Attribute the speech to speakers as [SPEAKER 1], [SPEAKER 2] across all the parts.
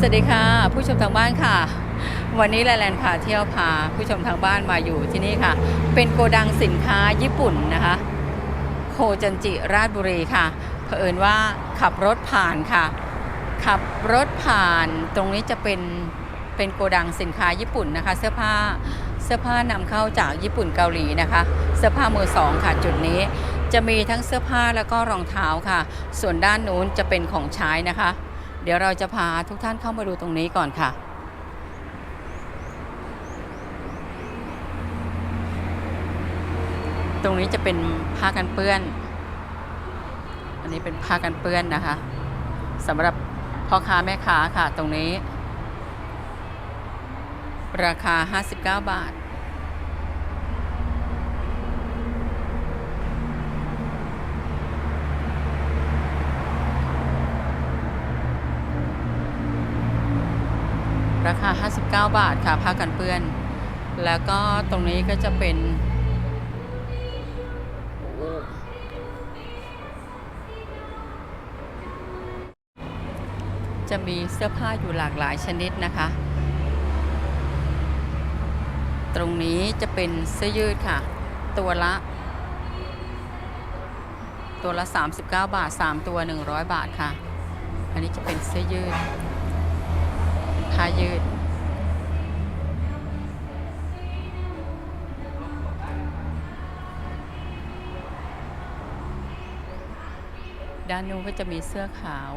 [SPEAKER 1] สวัสดีค่ะ ผู้ชมทางบ้านค่ะ วันนี้แลนด์พาเที่ยวพาผู้ชมทางบ้านมาอยู่ที่นี่ค่ะ เป็นโกดังสินค้าญี่ปุ่นนะคะโคจันจิราชบุรีค่ะเผอิญว่าขับรถผ่านค่ะ ขับรถผ่านตรงนี้จะเป็นเป็นโกดังสินค้าญี่ปุ่นนะคะ เสื้อผ้าเสื้อผ้านำเข้าจากญี่ปุ่นเกาหลีนะคะ เสื้อผ้ามือสองค่ะจุดนี้ จะมีทั้งเสื้อผ้าแล้วก็รองเท้าค่ะ ส่วนด้านนู้นจะเป็นของใช้นะคะ เดี๋ยวเราจะพาทุกท่านเข้ามาดูตรงนี้ก่อนค่ะ ตรงนี้จะเป็นผ้ากันเปื้อน อันนี้เป็นผ้ากันเปื้อนนะคะสำหรับพ่อค้าแม่ค้าค่ะตรงนี้ ราคา 59 บาท ราคา 59 บาทค่ะผ้ากันเปื้อน แล้วก็ตรงนี้ก็จะเป็นจะมีเสื้อผ้าอยู่หลากหลายชนิดนะคะ ตรงนี้จะเป็นเสื้อยืดค่ะ ตัวละ ตัวละ 39 บาท 3 ตัว 100 บาทค่ะ อันนี้จะเป็นเสื้อยืด ผ้ายืด ด้านนู้นก็จะมีเสื้อขาว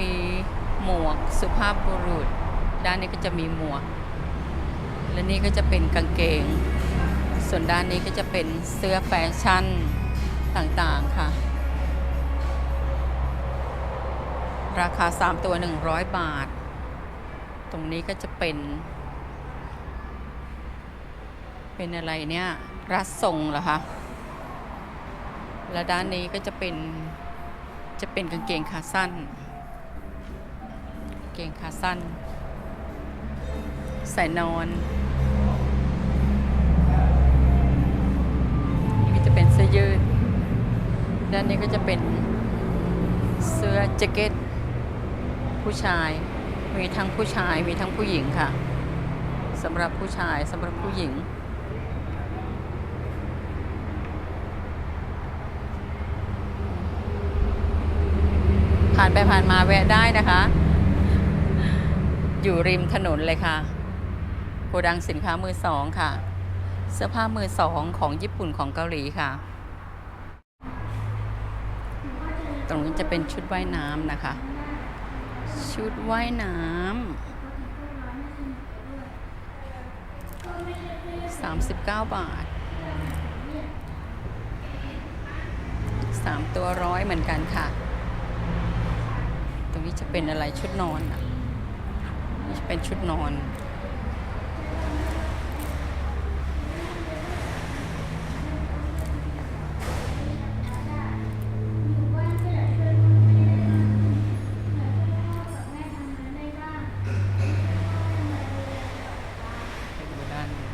[SPEAKER 1] มีหมวกสุภาพบุรุษ ด้านนี้ก็จะมีหมวก และนี่ก็จะเป็นกางเกง ส่วนด้านนี้ก็จะเป็นเสื้อแฟชั่นต่างๆค่ะราคา 3 ตัว 100 บาท ตรงนี้ก็จะเป็น เป็นอะไรเนี่ยรัดทรงเหรอคะ และด้านนี้ก็จะเป็น จะเป็นกางเกงขาสั้นกางเกงขาสั้น ใส่นอนนี่ก็จะเป็นเสื้อยืด ด้านนี้ก็จะเป็นเสื้อแจ็คเก็ตผู้ชาย มีทั้งผู้ชายมีทั้งผู้หญิงค่ะสำหรับผู้ชายสำหรับผู้หญิง ผ่านไปผ่านมาแวะได้นะคะ อยู่ริมถนนเลยค่ะโกดังสินค้ามือสองค่ะ เสื้อผ้ามือสองของญี่ปุ่นของเกาหลีค่ะ ตรงนี้จะเป็นชุดว่ายน้ำนะคะ ชุดว่ายน้ำสามสิบเก้าบาทสามตัวร้อยเหมือนกันค่ะ ตรงนี้จะเป็นอะไรชุดนอนอะ นี่จะเป็นชุดนอน ดูด้านนี้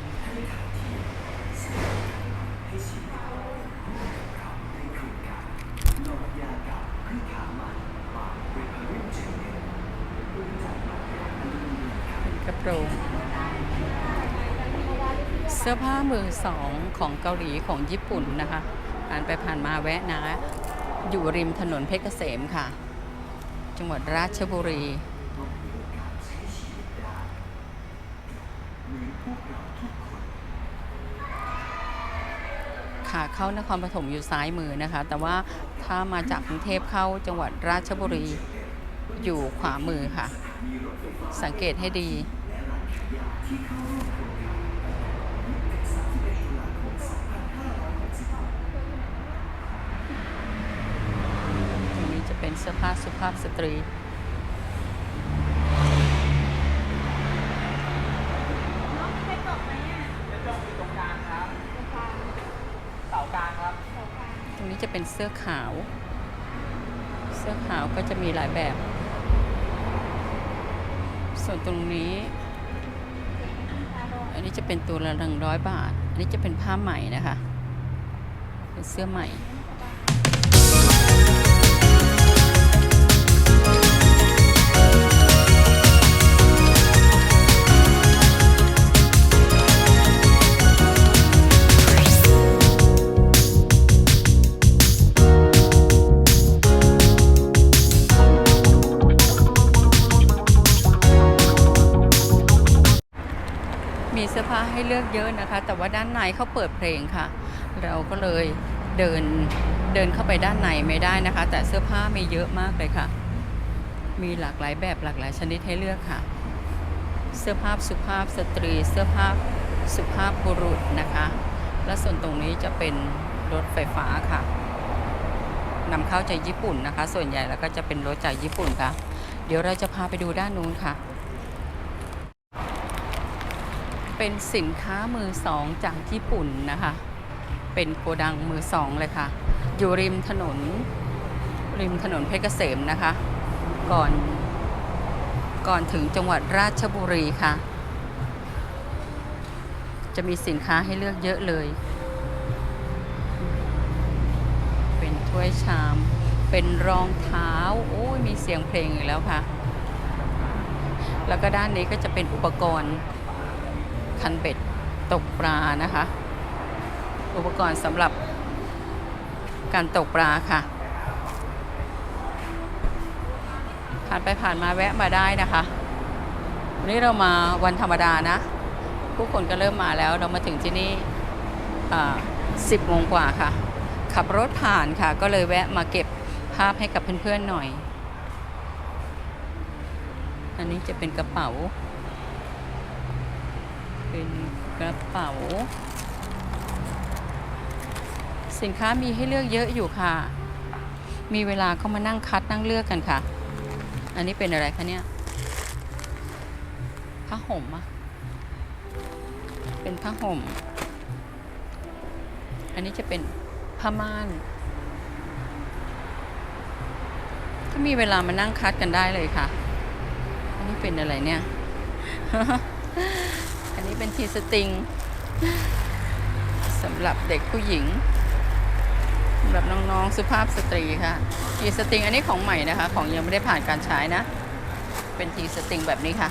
[SPEAKER 1] เป็นกระ โรงเสื้อผ้ามือสองของเกาหลีของญี่ปุ่นนะคะ ผ่านไปผ่านมาแวะนะ อยู่ริมถนนเพชรเกษมค่ะ จังหวัดราชบุรีขาเข้านครปฐมอยู่ซ้ายมือนะคะ แต่ว่าถ้ามาจากกรุงเทพเข้าจังหวัดราชบุรีอยู่ขวามือค่ะ สังเกตให้ดี ตรงนี้จะเป็นเสื้อผ้าสุภาพสตรีตรงนี้จะเป็นเสื้อขาว เสื้อขาวก็จะมีหลายแบบ ส่วนตรงนี้อั นนี้จะเป็นตัวละหนึ่งร้อยบาท อันนี้จะเป็นผ้าใหม่นะคะ เป็นเสื้อใหม่ มีเสื้อผ้าให้เลือกเยอะนะคะ แต่ว่าด้านในเขาเปิดเพลงค่ะ เราก็เลยเดินเดินเข้าไปด้านในไม่ได้นะคะ แต่เสื้อผ้ามีเยอะมากเลยค่ะ มีหลากหลายแบบหลากหลายชนิดให้เลือกค่ะ เสื้อผ้าสุภาพสตรี เสื้อผ้าสุภาพบุรุษนะคะ และส่วนตรงนี้จะเป็นรถไฟฟ้าค่ะนำเข้าจากญี่ปุ่นนะคะ ส่วนใหญ่แล้วก็จะเป็นรถจากญี่ปุ่นค่ะ เดี๋ยวเราจะพาไปดูด้านนู้นค่ะ เป็นสินค้ามือสองจากญี่ปุ่นนะคะ เป็นโกดังมือสองเลยค่ะ อยู่ริมถนน ริมถนนเพชรเกษมนะคะ ก่อน ก่อนถึงจังหวัดราชบุรีค่ะ จะมีสินค้าให้เลือกเยอะเลย เป็นถ้วยชาม เป็นรองเท้า โอ้ยมีเสียงเพลงอีกแล้วค่ะ แล้วก็ด้านนี้ก็จะเป็นอุปกรณ์ คันเบ็ดตกปลานะคะ อุปกรณ์สำหรับการตกปลาค่ะ ผ่านไปผ่านมาแวะมาได้นะคะ วันนี้เรามาวันธรรมดานะ ผู้คนก็เริ่มมาแล้วเรามาถึงที่นี่สิบโมงกว่าค่ะ ขับรถผ่านค่ะ ก็เลยแวะมาเก็บภาพให้กับเพื่อนๆหน่อย อันนี้จะเป็นกระเป๋า เป็นกระเป๋า สินค้ามีให้เลือกเยอะอยู่ค่ะ มีเวลาก็มานั่งคัดนั่งเลือกกันค่ะ อันนี้เป็นอะไรคะเนี่ยผ้าห่มอะเป็นผ้าห่ม อันนี้จะเป็นผ้าม่าน ถ้ามีเวลามานั่งคัดกันได้เลยค่ะ อันนี้เป็นอะไรเนี่ย อันนี้เป็นทีสติงสำหรับเด็กผู้หญิงสำหรับน้องๆสุภาพสตรีค่ะ ทีสติงอันนี้ของใหม่นะคะ ของยังไม่ได้ผ่านการใช้นะ เป็นทีสติงแบบนี้ค่ะ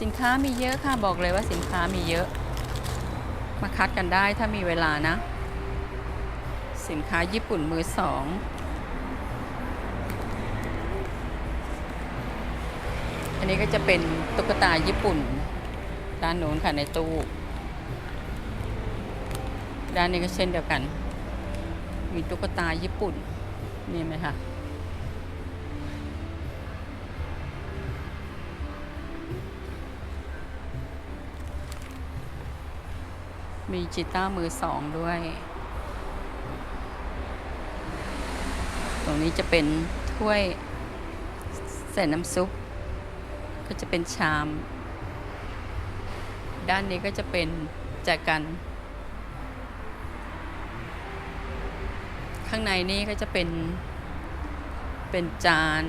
[SPEAKER 1] สินค้ามีเยอะค่ะบอกเลยว่าสินค้ามีเยอะ มาคัดกันได้ถ้ามีเวลานะ สินค้าญี่ปุ่นมือสอง นนี้ก็จะเป็นตุ๊กตาญี่ปุ่น ด้านโน้นค่ะในตู้ ด้านนี้ก็เช่นเดียวกัน มีตุ๊กตาญี่ปุ่น นี่ไหมคะมีจิต้ามือสองด้วย ตรงนี้จะเป็นถ้วยใส่น้ำซุป ก็จะเป็นชาม ด้านนี้ก็จะเป็นแจกัน ข้างในนี้ก็จะเป็นเป็นจาน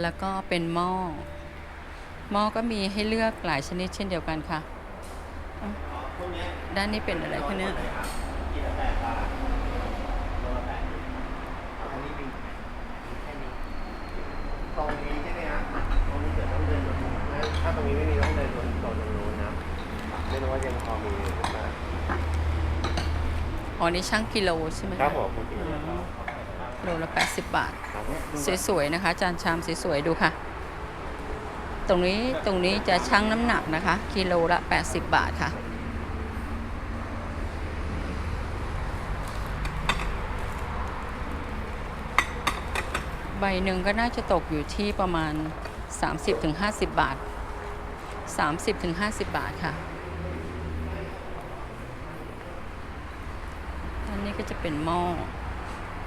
[SPEAKER 1] แล้วก็เป็นหม้อ หม้อก็มีให้เลือกหลายชนิดเช่นเดียวกันค่ะ ด้านนี้เป็นอะไรคะเนี่ย
[SPEAKER 2] กินละแปดบาทโลละแปดเอาอันนี้มีแค่นี้ตรงนี้ใช่ไหมฮะตรงนี้เดี๋ยวต้องเดินตรงนู้นนะถ้าตรงนี้ไม่มีต้องเดินตรงตรงนู้นนะ ไม่รู้ว่ายังพอมีหรือเปล่า
[SPEAKER 1] อ๋อนี่ช่างกิโลใช่ไหมะ
[SPEAKER 2] ครับผมคุณ
[SPEAKER 1] อืมโลละ80 บาท
[SPEAKER 2] ครับ
[SPEAKER 1] สวยๆนะคะ จานชามสวยๆดูค่ะ ตรงนี้ตรงนี้จะชั่งน้ำหนักนะคะ กิโลละ 80 บาทค่ะ ใบหนึ่งก็น่าจะตกอยู่ที่ประมาณ 30-50 บาท 30-50 บาทค่ะ นนี้ก็จะเป็นหม้อ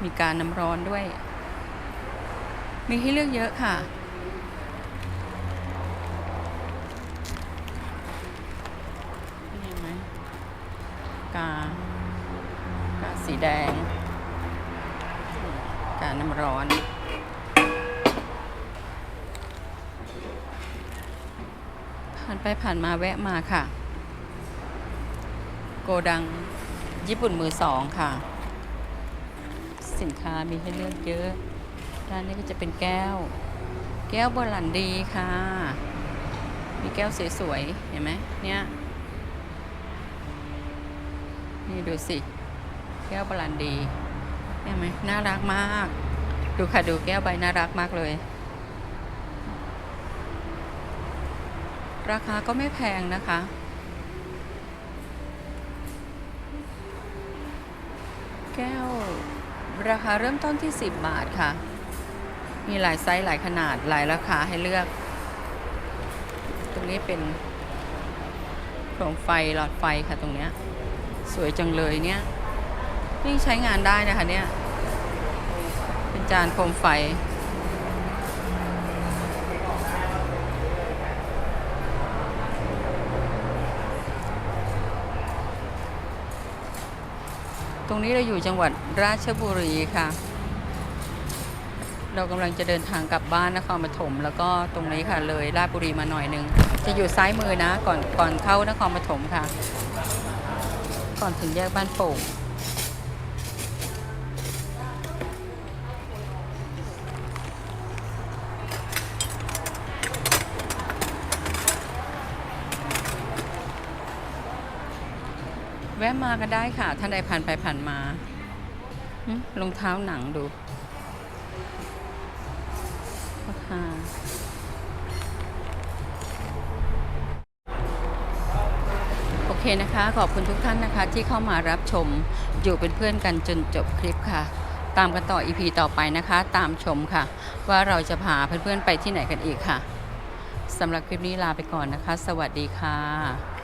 [SPEAKER 1] มีการน้ำร้อนด้วย มีให้เลือกเยอะค่ะนี่เห็นไหมกากาสีแดง กาน้ำร้อนผ่านไปผ่านมาแวะมาค่ะ โกดัง ญี่ปุ่นมือสองค่ะ สินค้ามีให้เลือกเยอะด้านนี้ก็จะเป็นแก้ว แก้วโบรันดีค่ะ มีแก้วสวยๆ เห็นไหมเนี่ย นี่ดูสิ แก้วโบรันดีเห็นไหมน่ารักมาก ดูค่ะดูแก้วใบน่ารักมากเลย ราคาก็ไม่แพงนะคะ แก้ว ราคาเริ่มต้นที่ 10 บาทค่ะ มีหลายไซส์หลายขนาดหลายราคาให้เลือก ตรงนี้เป็นโคมไฟหลอดไฟค่ะตรงเนี้ยสวยจังเลยเนี่ยนี่ใช้งานได้นะคะเนี่ย เป็นจานโคมไฟ รงนี้เราอยู่จังหวัดราชบุรีค่ะ เรากำลังจะเดินทางกลับบ้านนครปฐมแล้วก็ตรงนี้ค่ะเลยราชบุรีมาหน่อยนึง จะอยู่ซ้ายมือนะก่อนก่อนเข้านครปฐมค่ะ ก่อนถึงแยกบ้านโป่ง มากันได้ค่ะ ท่านใดผ่านไปผ่านมารองเท้าหนังดูราคาโอเคนะคะ ขอบคุณทุกท่านนะคะ ที่เข้ามารับชมอยู่เป็นเพื่อนกันจนจบคลิปค่ะ ตามกันต่อ EP ต่อไปนะคะ ตามชมค่ะ ว่าเราจะพาเพื่อนๆไปที่ไหนกันอีกค่ะสำหรับคลิปนี้ลาไปก่อนนะคะ สวัสดีค่ะ